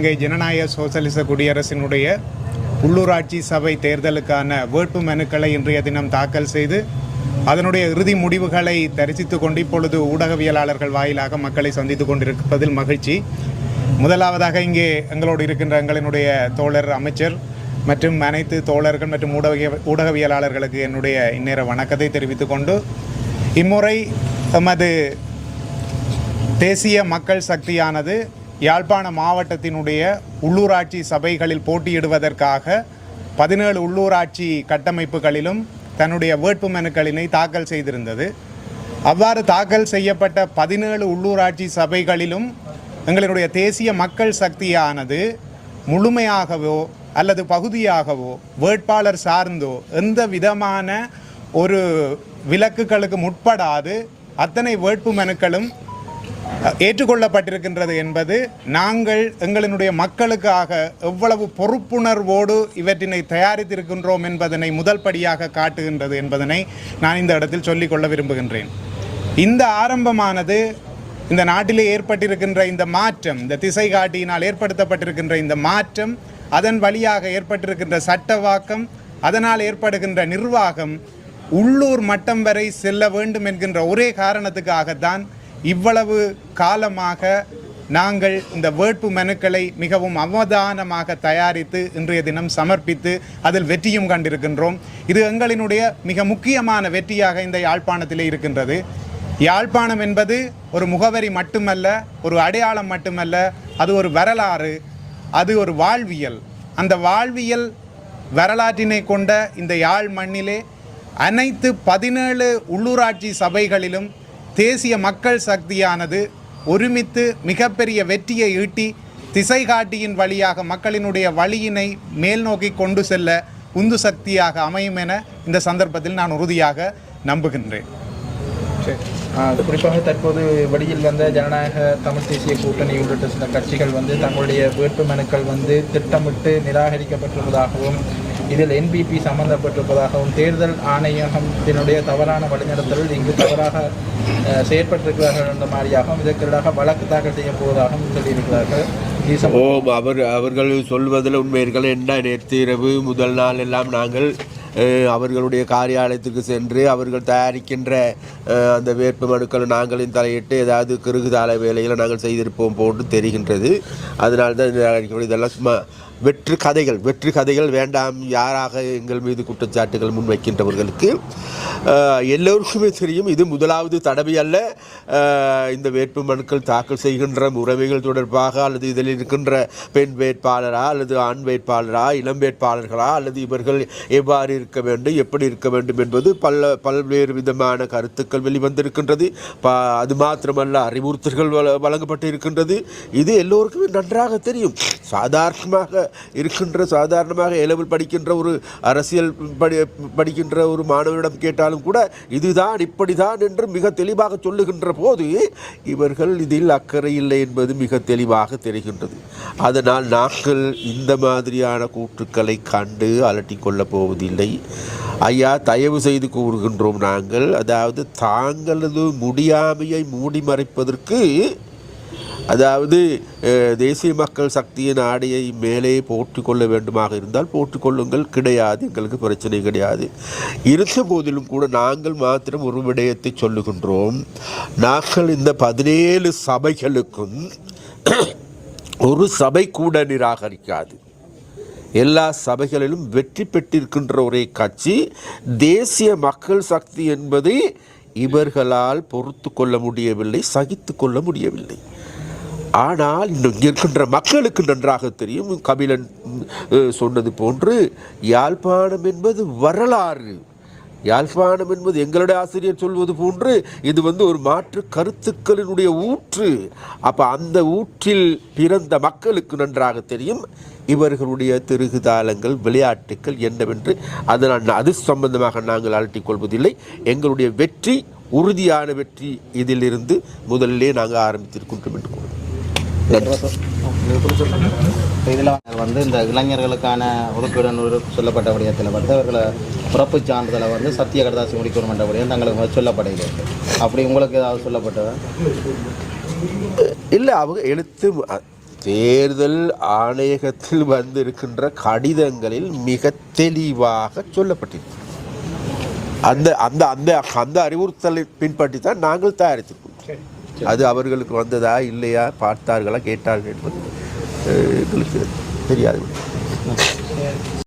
இலங்கை ஜனநாயக சோசலிச குடியரசினுடைய உள்ளூராட்சி சபை தேர்தலுக்கான வேட்பு மனுக்களை இன்றைய தினம் தாக்கல் செய்து அதனுடைய இறுதி முடிவுகளை தரிசித்துக் கொண்டு இப்பொழுது ஊடகவியலாளர்கள் வாயிலாக மக்களை சந்தித்து கொண்டிருப்பதில் மகிழ்ச்சி. முதலாவதாக இங்கே எங்களோடு இருக்கின்ற எங்களினுடைய தோழர் அமைச்சர் மற்றும் அனைத்து தோழர்கள் மற்றும் ஊடக ஊடகவியலாளர்களுக்கு என்னுடைய இந்நேர வணக்கத்தை தெரிவித்துக் கொண்டு இம்முறை எமது தேசிய மக்கள் சக்தியானது யாழ்ப்பாண மாவட்டத்தினுடைய உள்ளூராட்சி சபைகளில் போட்டியிடுவதற்காக பதினேழு உள்ளூராட்சி கட்டமைப்புகளிலும் தன்னுடைய வேட்பு மனுக்களினை தாக்கல் செய்திருந்தது. அவ்வாறு தாக்கல் செய்யப்பட்ட பதினேழு உள்ளூராட்சி சபைகளிலும் எங்களுடைய தேசிய மக்கள் சக்தியானது முழுமையாகவோ அல்லது பகுதியாகவோ வேட்பாளர் சார்ந்தோ எந்த விதமான ஒரு விலக்குகளுக்கு முற்படாது அத்தனை வேட்பு மனுக்களும் ஏற்றுக்கொள்ளப்பட்டிருக்கின்றது என்பது நாங்கள் எங்களினுடைய மக்களுக்காக எவ்வளவு பொறுப்புணர்வோடு இவற்றினை தயாரித்திருக்கின்றோம் என்பதனை முதல் படியாக காட்டுகின்றது என்பதனை நான் இந்த இடத்தில் சொல்லிக்கொள்ள விரும்புகின்றேன். இந்த ஆரம்பமானது இந்த நாட்டிலே ஏற்பட்டிருக்கின்ற இந்த மாற்றம் இந்த திசை காட்டியினால் ஏற்படுத்தப்பட்டிருக்கின்ற இந்த மாற்றம் அதன் வழியாக ஏற்பட்டிருக்கின்ற சட்டவாக்கம் அதனால் ஏற்படுகின்ற நிர்வாகம் உள்ளூர் மட்டம் வரை செல்ல வேண்டும் என்கின்ற ஒரே காரணத்துக்காகத்தான் இவ்வளவு காலமாக நாங்கள் இந்த வேட்பு மனுக்களை மிகவும் அவதானமாக தயாரித்து இன்றைய தினம் சமர்ப்பித்து அதில் வெற்றியும் கண்டிருக்கின்றோம். இது எங்களினுடைய மிக முக்கியமான வெற்றியாக இந்த யாழ்ப்பாணத்திலே இருக்கின்றது. யாழ்ப்பாணம் என்பது ஒரு முகவரி மட்டுமல்ல ஒரு அடையாளம் மட்டுமல்ல அது ஒரு வரலாறு அது ஒரு வாழ்வியல். அந்த வாழ்வியல் வரலாற்றினை கொண்ட இந்த யாழ் மண்ணிலே அனைத்து பதினேழு உள்ளூராட்சி சபைகளிலும் தேசிய மக்கள் சக்தியானது ஒருமித்து மிகப்பெரிய வெற்றியை ஈட்டி திசை காட்டியின் வழியாக மக்களினுடைய வழியினை மேல் நோக்கி கொண்டு செல்ல உந்து சக்தியாக அமையும் என இந்த சந்தர்ப்பத்தில் நான் உறுதியாக நம்புகின்றேன். அது குறிப்பாக தற்போது வெளியில் வந்த ஜனநாயக தமிழ் தேசிய கூட்டணி உள்ளிட்ட சில கட்சிகள் வந்து தங்களுடைய வேட்பு மனுக்கள் வந்து திட்டமிட்டு நிராகரிக்கப்பட்டுள்ளதாகவும் இதில் என்பிபி சம்பந்தப்பட்டிருப்பதாகவும் தேர்தல் ஆணையகத்தினுடைய தவறான வழிநடத்தலில் இங்கு தவறாக செயற்பட்டிருக்கிறார்கள் என்ற மாதிரியாகவும் இதற்கெதிராக வழக்கு தாக்கல் செய்ய போவதாகவும் சொல்லியிருக்கிறார்கள் ஓம் அவர் அவர்கள் சொல்வதில் உண்மை இருக்கலாம் என்ன நேற்று இரவு முதல் நாள் எல்லாம் நாங்கள் அவர்களுடைய காரியாலயத்துக்கு சென்று அவர்கள் தயாரிக்கின்ற அந்த வேட்பு மனுக்களை நாங்களும் தலையிட்டு ஏதாவது கிருகுதால வேலைகளை நாங்கள் செய்திருப்போம் போன்று தெரிகின்றது. அதனால்தான் இதெல்லாம் சும்மா வெற்று கதைகள் வெற்று கதைகள் வேண்டாம் யாராக எங்கள் மீது குற்றச்சாட்டுகள் முன்வைக்கின்றவர்களுக்கு எல்லோருக்குமே தெரியும் இது முதலாவது தடவை அல்ல. இந்த வேட்பு மனுக்கள் தாக்கல் செய்கின்ற உறவைகள் தொடர்பாக அல்லது இதில் இருக்கின்ற பெண் வேட்பாளரா அல்லது ஆண் வேட்பாளரா இளம் வேட்பாளர்களா அல்லது இவர்கள் எவ்வாறு இருக்க வேண்டும் எப்படி இருக்க வேண்டும் என்பது பல பல்வேறு விதமான கருத்துக்கள் வெளிவந்திருக்கின்றது. அது மாத்திரமல்ல அறிவுறுத்தல்கள் வழ வழங்கப்பட்டு இருக்கின்றது இது எல்லோருக்குமே நன்றாக தெரியும். சாதாரணமாக இருக்கின்ற சாதாரணமாக ஏலவில் படிக்கின்ற ஒரு அரசியல் படி படிக்கின்ற ஒரு மாணவரிடம் கேட்டாலும் கூட இதுதான் இப்படிதான் என்று மிக தெளிவாக சொல்லுகின்ற போது இவர்கள் இதில் அக்கறை இல்லை என்பது மிக தெளிவாக தெரிகின்றது. அதனால் நாங்கள் இந்த மாதிரியான கூற்றுக்களை கண்டு அலட்டிக் கொள்ளப் போவதில்லை. ஐயா தயவு செய்து கூறுகின்றோம் நாங்கள். அதாவது தாங்களது முடியாமையை மூடி மறைப்பதற்கு அதாவது தேசிய மக்கள் சக்தியின் ஆடையை மேலே போட்டுக்கொள்ள வேண்டுமாக இருந்தால் போட்டுக்கொள்ளுங்கள். கிடையாது எங்களுக்கு பிரச்சனை கிடையாது. இருந்த போதிலும் கூட நாங்கள் மாத்திரம் ஒரு விடயத்தை சொல்லுகின்றோம். நாங்கள் இந்த பதினேழு சபைகளுக்கும் ஒரு சபை கூட நிராகரிக்காது. எல்லா சபைகளிலும் வெற்றி பெற்றிருக்கின்ற ஒரே கட்சி தேசிய மக்கள் சக்தி என்பதை இவர்களால் பொறுத்து கொள்ள முடியவில்லை சகித்து கொள்ள முடியவில்லை. ஆனால் இன்னும் இருக்கின்ற மக்களுக்கு நன்றாக தெரியும். கபிலன் சொன்னது போன்று யாழ்ப்பாணம் என்பது வரலாறு. யாழ்ப்பாணம் என்பது எங்களுடைய ஆசிரியர் சொல்வது போன்று இது வந்து ஒரு மாற்று கருத்துக்களினுடைய ஊற்று. அப்போ அந்த ஊற்றில் பிறந்த மக்களுக்கு நன்றாக தெரியும். இவர்களுடைய திருகுதாளங்கள் விளையாட்டுக்கள் என்னவென்று. அதனால் அது சம்பந்தமாக நாங்கள் அலட்டிக் கொள்வதில்லை. எங்களுடைய வெற்றி உறுதியான வெற்றி இதிலிருந்து முதலிலே நாங்கள் ஆரம்பித்திருக்கின்றோம் என்று கூறுவோம் இதில் வந்து இந்த இளைஞர்களுக்கான ஒதுக்கீடு சொல்லப்பட்ட விடயத்தில் வந்து அவர்களை பிறப்பு சான்றிதழை வந்து சத்திய கடதாசி முடிக்கணும் என்ற விடயம் தங்களுக்கு சொல்லப்படுகிறது அப்படி உங்களுக்கு ஏதாவது சொல்லப்பட்டதா? இல்லை அவங்க எழுத்து தேர்தல் ஆணையகத்தில் வந்திருக்கின்ற கடிதங்களில் மிக தெளிவாக சொல்லப்பட்டிருக்கு. அந்த அந்த அந்த அந்த அறிவுறுத்தலை பின்பற்றி தான் நாங்கள் தயாரித்திருக்கோம் அது அவர்களுக்கு வந்ததா இல்லையா? பார்த்தார்களா? கேட்டார்கள்? என்பது எங்களுக்கு தெரியாது.